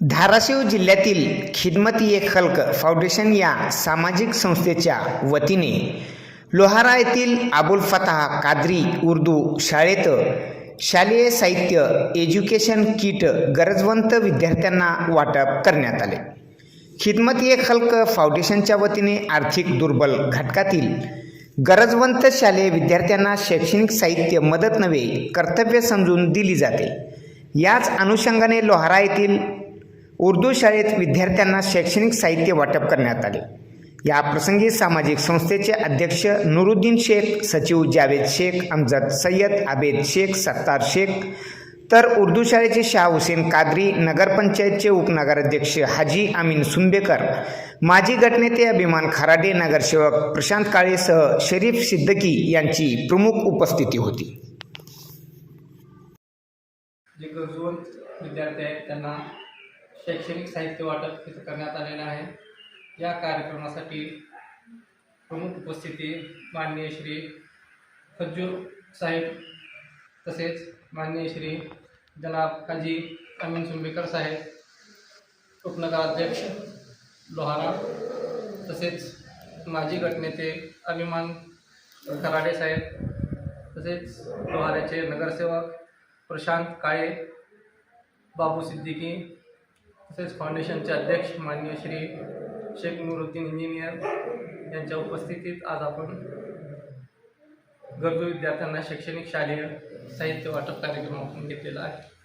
धाराशिव जिल्ह्यातील खिदमत ये खल्क फाउंडेशन या सामाजिक संस्थेच्या वतीने लोहारा येथील अबुल फताह कादरी उर्दू शाळेत शालेय साहित्य एज्युकेशन किट गरजवंत विद्यार्थ्यांना वाटप करण्यात आले. खिदमत एक खल्क फाउंडेशनच्या वतीने आर्थिक दुर्बल घटकातील गरजवंत शालेय विद्यार्थ्यांना शैक्षणिक साहित्य मदत नव्हे कर्तव्य समजून दिली जाते. याच अनुषंगाने लोहारा येथील उर्दू शाळेत विद्यार्थ्यांना शैक्षणिक साहित्य वाटप करण्यात आले. या प्रसंगी सामाजिक संस्थेचे अध्यक्ष नुरुद्दीन शेख सचिव जावेद शेख अमजद सय्यद आबेद शेख सत्तार शेख तर उर्दू शाळेचे शाह हुसेन कादरी नगरपंचायतचे उपनगराध्यक्ष हाजी अमीन सुंबेकर माजी गटनेते अभिमान खराडे नगरसेवक प्रशांत काळेसह शरीफ सिद्दकी यांची प्रमुख उपस्थिती होती. जे गरजवंत विद्यार्थी आहेत त्यांना शैक्षणिक साहित्य वाटप तिथं करण्यात आलेलं आहे. या कार्यक्रमासाठी प्रमुख उपस्थिती माननीय श्री फज्जूर साहेब तसेच माननीय श्री जनाब काजी अमीन सुंबेकर साहेब उपनगराध्यक्ष लोहारा तसेच माजी गटनेते अभिमान खराडे साहेब तसेच लोहाऱ्याचे नगरसेवक प्रशांत काळे बाबू सिद्दीकी तसेच फाउंडेशनचे अध्यक्ष माननीय श्री शेख नुरुद्दीन इंजिनियर यांच्या उपस्थितीत आज आपण गरजू विद्यार्थ्यांना शैक्षणिक शालेय साहित्य वाटप कार्यक्रम आपण घेतलेला आहे.